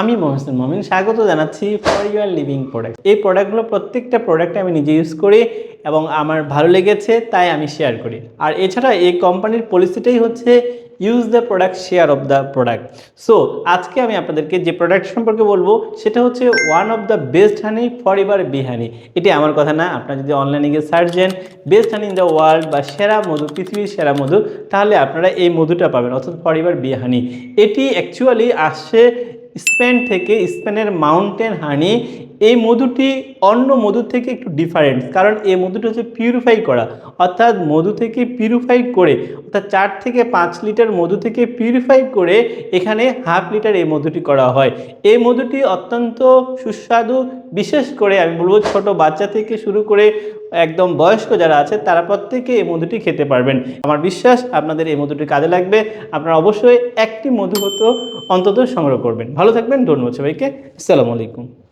আমি মহসিন মমিন, স্বাগত জানাচ্ছি ফর ইউর লিভিং প্রোডাক্ট এই প্রোডাক্টগুলো প্রত্যেকটা প্রোডাক্ট আমি নিজে ইউজ করি এবং আমার ভালো লেগেছে, তাই আমি শেয়ার করি। আর এছাড়া এই কোম্পানির পলিসিটাই হচ্ছে use the product share of the product so আজকে আমি আপনাদেরকে যে প্রোডাক্ট সম্পর্কে বলব, সেটা হচ্ছে one of the best honey forever bee honey এটি আমার কথা না, আপনারা যদি অনলাইনে গিয়ে search then best honey in the world বা সেরা মধু, পৃথিবীর সেরা মধু, তাহলে আপনারা এই মধুটা পাবেন, অর্থাৎ ফর এভার বি হানি এটি অ্যাকচুয়ালি আসছে স্পেন থেকে স্পেনের মাউন্টেন হানি এই মধুটি অন্য মধু থেকে একটু ডিফারেন্ট কারণ এই মধুটি হচ্ছে পিউরিফাই করা। অর্থাৎ মধু থেকে পিউরিফাই করে, অর্থাৎ চার থেকে পাঁচ লিটার মধু থেকে পিউরিফাই করে এখানে হাফ লিটার এই মধুটি করা হয়। এই মধুটি অত্যন্ত সুস্বাদু, বিশেষ করে আমি বলব ছোট বাচ্চা থেকে শুরু করে একদম বয়স্ক যারা আছে, তারা প্রত্যেকে এই মধুটি খেতে পারবেন। আমার বিশ্বাস আপনাদের এই মধুটি কাজে লাগবে। আপনারা অবশ্যই একটি মধু হতো অন্তত সংগ্রহ করবেন। ভালো থাকবেন, ধন্যবাদ সবাইকে। আসসালামু আলাইকুম।